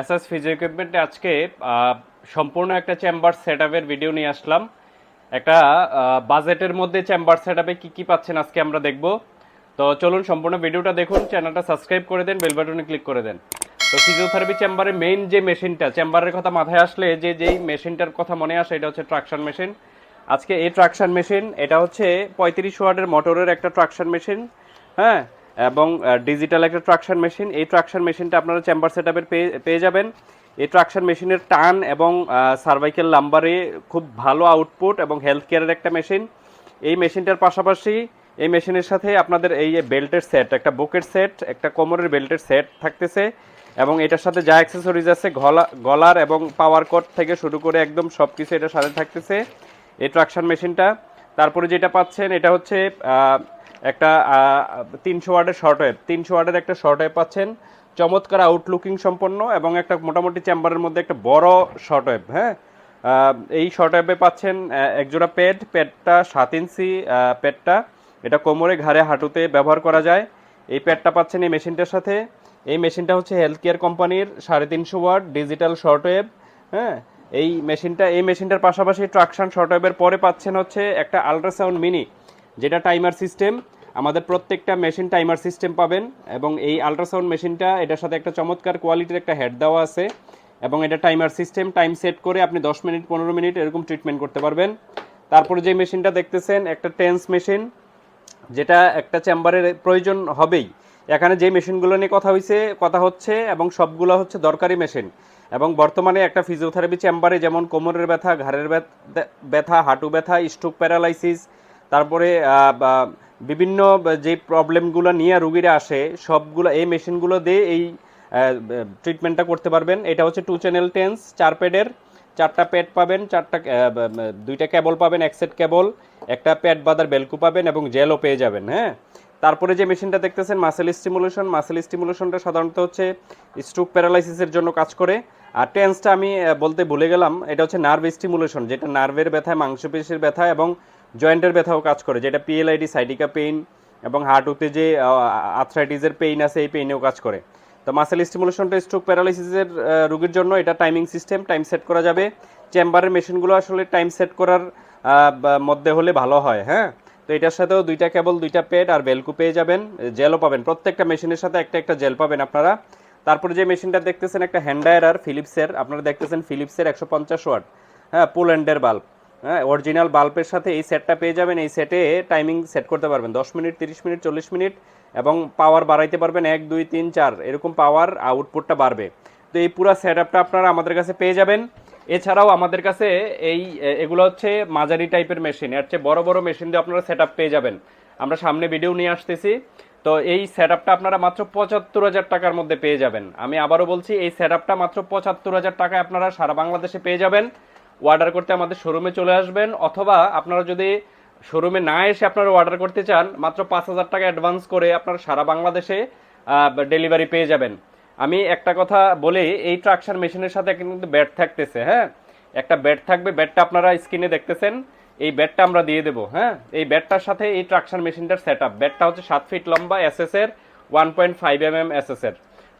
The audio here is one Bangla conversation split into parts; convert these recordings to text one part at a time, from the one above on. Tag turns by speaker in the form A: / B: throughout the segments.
A: এসএস ফিজিও ইকুইপমেন্টে আজকে সম্পূর্ণ একটা চেম্বার সেট ভিডিও নিয়ে আসলাম। একটা বাজেটের মধ্যে চেম্বার সেট আপে কী কী পাচ্ছেন আজকে আমরা দেখব। তো চলুন সম্পূর্ণ ভিডিওটা দেখুন, চ্যানেলটা সাবস্ক্রাইব করে দেন, বেল বাটনে ক্লিক করে দেন। তো ফিজিওথেরাপি চেম্বারের মেইন যে মেশিনটা, চেম্বারের কথা মাথায় আসলে যে যেই মেশিনটার কথা মনে আসে, এটা হচ্ছে ট্রাকশন মেশিন। আজকে এই ট্রাকশন মেশিন, এটা হচ্ছে পঁয়ত্রিশ ওয়ার্ডের মোটরের একটা ট্রাকশন মেশিন হ্যাঁ? এবং ডিজিটাল একটা ট্রাকশন মেশিন এই ট্রাকশন মেশিনটা আপনারা চেম্বার সেট পেয়ে পেয়ে যাবেন। এই ট্রাকশন মেশিনের টান এবং সার্ভাইকেল লাম্বারে খুব ভালো আউটপুট এবং হেলথ কেয়ারের একটা মেশিন এই মেশিনটার পাশাপাশি, এই মেশিনের সাথে আপনাদের এই বেল্টের সেট একটা বুকের সেট একটা কোমরের বেল্টের সেট থাকতেছে এবং এটার সাথে যা অ্যাক্সেসরিজ আছে, গলা, গলার এবং পাওয়ার কোড থেকে শুরু করে একদম সব কিছু এটার সাথে থাকতেছে। এই ট্রাকশন মেশিনটা তারপরে যেটা পাচ্ছেন, এটা হচ্ছে একটা তিনশো ওয়ার্ডের শর্ট ওয়েভ তিনশো ওয়ার্ডের একটা শর্ট ওয়েভ পাচ্ছেন, চমৎকার আউটলুকিং সম্পন্ন এবং একটা মোটামুটি চেম্বারের মধ্যে একটা বড় শর্ট ওয়েভ হ্যাঁ? এই শর্ট ওয়েবে পাচ্ছেন একজোড়া পেড পেডটা সাত ইঞ্চি পেডটা এটা কোমরে, ঘাড়ে, হাঁটুতে ব্যবহার করা যায়। এই প্যাডটা পাচ্ছেন এই মেশিনটার সাথে। এই মেশিনটা হচ্ছে হেলথ কেয়ার কোম্পানির সাড়ে তিনশো ওয়াট ডিজিটাল শর্ট ওয়েভ হ্যাঁ? এই মেশিনটা, এই মেশিনটার পাশাপাশি ট্রাকশন শর্ট ওয়েভের পরে পাচ্ছেন হচ্ছে একটা আল্ট্রাসাউন্ড মিনি যেটা টাইমার সিস্টেম আমাদের প্রত্যেকটা মেশিন টাইমার সিস্টেম পাবেন এবং এই আল্ট্রাসাউন্ড মেশিনটা এটার সাথে একটা চমৎকার কোয়ালিটির একটা হেড দেওয়া আছে এবং এটা টাইমার সিস্টেম টাইম সেট করে আপনি দশ মিনিট, পনেরো মিনিট এরকম ট্রিটমেন্ট করতে পারবেন। তারপরে যে মেশিনটা দেখতেছেন, একটা টেন্স মেশিন যেটা একটা চেম্বারের প্রয়োজন হবেই। এখানে যে মেশিনগুলো নিয়ে কথা হয়েছে কথা হচ্ছে এবং সবগুলো হচ্ছে দরকারি মেশিন এবং বর্তমানে একটা ফিজিওথেরাপি চেম্বারে যেমন কোমরের ব্যথা, ঘাড়ের ব্যথা হাঁটু ব্যথা স্ট্রোক প্যারালাইসিস তারপরে বিভিন্ন যে প্রবলেমগুলো নিয়ে রুগীরা আসে, সবগুলো এই মেশিনগুলো দিয়ে এই ট্রিটমেন্টটা করতে পারবেন। এটা হচ্ছে টু চ্যানেল টেন্স চার প্যাডের চারটা প্যাড পাবেন, চারটা দুইটা কেবল পাবেন, এক সেট কেবল একটা প্যাড বাদার বেলকু পাবেন এবং জেলও পেয়ে যাবেন হ্যাঁ? তারপরে যে মেশিনটা দেখতেছেন মাসেল স্টিমুলেশন মাসেল স্টিমুলেশনটা সাধারণত হচ্ছে স্ট্রোক প্যারালাইসিসের জন্য কাজ করে। আর টেন্সটা আমি বলতে ভুলে গেলাম, এটা হচ্ছে নার্ভ স্টিমুলেশন যেটা নার্ভের ব্যথা মাংসপেশির ব্যথা এবং জয়েন্টের ব্যথাও কাজ করে, যেটা পিএলআইডি সাইডিকা পেইন এবং হার্ট হার্টুতে যে আর্থ্রাইটিসের পেইন আছে, এই পেইনেও কাজ করে। তো মাসেল স্টিমুলেশনটা স্ট্রোক প্যারালাইসিসের রোগীর জন্য এটা টাইমিং সিস্টেম টাইম সেট করা যাবে। চেম্বারের মেশিনগুলো আসলে টাইম সেট করার মধ্যে হলে ভালো হয় হ্যাঁ? তো এটার সাথেও দুইটা কেবল দুইটা পেড আর বেলকু পেয়ে যাবেন জেলও পাবেন। প্রত্যেকটা মেশিনের সাথে একটা একটা জেল পাবেন আপনারা। তারপরে যে মেশিনটা দেখতেছেন, একটা হ্যান্ডায়ার আর ফিলিপসের আপনারা দেখতেছেন ফিলিপসের একশো পঞ্চাশ ওয়াট হ্যাঁ পোল্যান্ডের বাল্ব হ্যাঁ অরিজিনাল বাল্বের সাথে এই সেটটা পেয়ে যাবেন। এই সেটে টাইমিং সেট করতে পারবেন। দশ মিনিট, তিরিশ মিনিট, চল্লিশ মিনিট এবং পাওয়ার বাড়াইতে পারবেন এক, দুই, তিন, চার। এরকম পাওয়ার আউটপুটটা বাড়বে। তো এই পুরো সেট আপটা আপনারা আমাদের কাছে পেয়ে যাবেন। এছাড়াও আমাদের কাছে এই এগুলো হচ্ছে মাঝারি টাইপের মেশিন এর চেয়ে বড় বড় মেশিন দিয়ে আপনারা সেট পেয়ে যাবেন। আমরা সামনে ভিডিও নিয়ে আসতেছি। তো এই সেট আপনারা মাত্র পঁচাত্তর হাজার টাকার মধ্যে পেয়ে যাবেন। আমি আবারও বলছি, এই সেট মাত্র পঁচাত্তর হাজার টাকায় আপনারা সারা বাংলাদেশে পেয়ে যাবেন। অর্ডার করতে আমাদের শোরুমে চলে আসবেন, অথবা আপনারা যদি শোরুমে না এসে আপনারা অর্ডার করতে চান, মাত্র পাঁচ হাজার টাকা অ্যাডভান্স করে আপনারা সারা বাংলাদেশে ডেলিভারি পেয়ে যাবেন। আমি একটা কথা বলি, এই ট্রাকশন মেশিনের সাথে কিন্তু ব্যাট থাকতেছে হ্যাঁ? একটা ব্যাট থাকবে ব্যাটটা আপনারা স্ক্রিনে দেখতেছেন, এই ব্যাটটা আমরা দিয়ে দেবো হ্যাঁ? এই ব্যাটটার সাথে এই ট্রাকশন মেশিনটার সেট আপ ব্যাটটা হচ্ছে সাত ফিট লম্বা এসএস এর one point five M M SS এর।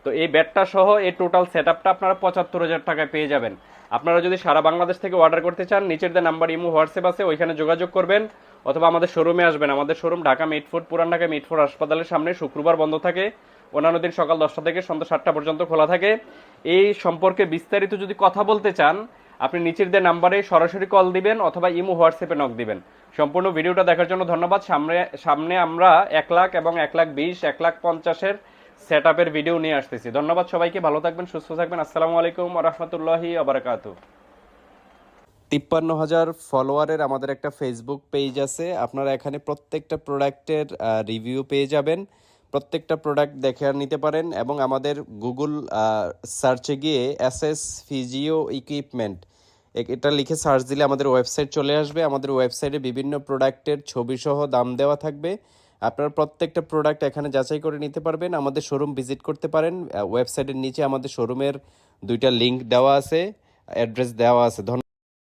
A: তো এই ব্যাটটা সহ এই টোটাল সেট আপটা আপনারা পঁচাত্তর হাজার টাকায় পেয়ে যাবেন। আপনারা যদি সারা বাংলাদেশ থেকে অর্ডার করতে চান, নিচের যে নাম্বার ইমো, হোয়াটসঅ্যাপ আছে, ওইখানে যোগাযোগ করবেন অথবা আমাদের শোরুমে আসবেন। আমাদের শোরুম ঢাকা মিটফুট পুরান ঢাকা মিটফুট হাসপাতালের সামনে, শুক্রবার বন্ধ থাকে। অন্যান্য দিন সকাল দশটা থেকে সন্ধ্যা সাতটা পর্যন্ত খোলা থাকে। এই সম্পর্কে বিস্তারিত যদি কথা বলতে চান, আপনি নিচের যে নাম্বারে সরাসরি কল দিবেন অথবা ইমো, হোয়াটসঅ্যাপে নক দিবেন। সম্পূর্ণ ভিডিওটা দেখার জন্য ধন্যবাদ। সামনে সামনে আমরা এক লাখ এবং এক লাখ বিশ, এক লাখ পঞ্চাশের সেট আপের ভিডিও নিয়ে আসতেছি। ধন্যবাদ সবাইকে, ভালো থাকবেন, সুস্থ থাকবেন। আসসালামু আলাইকুম রহমতুল্লাহি আবরকাতু
B: তিপ্পান্ন হাজার ফলোয়ারের আমাদের একটা ফেসবুক পেজ আছে। আপনারা এখানে প্রত্যেকটা প্রোডাক্টের রিভিউ পেয়ে যাবেন। প্রত্যেকটা প্রোডাক্ট দেখে নিতে পারেন এবং আমাদের গুগল সার্চে গিয়ে এস এস ফিজিও ইকুইপমেন্ট এটা লিখে সার্চ দিলে আমাদের ওয়েবসাইট চলে আসবে। আমাদের ওয়েবসাইটে বিভিন্ন প্রোডাক্টের ছবি সহ দাম দেওয়া থাকবে। আপনারা প্রত্যেকটা প্রোডাক্ট এখানে যাচাই করে নিতে পারবেন, আমাদের শোরুম ভিজিট করতে পারেন। ওয়েবসাইটের নিচে আমাদের শোরুমের দুইটা লিঙ্ক দেওয়া আছে অ্যাড্রেস দেওয়া আছে। ধন্যবাদ।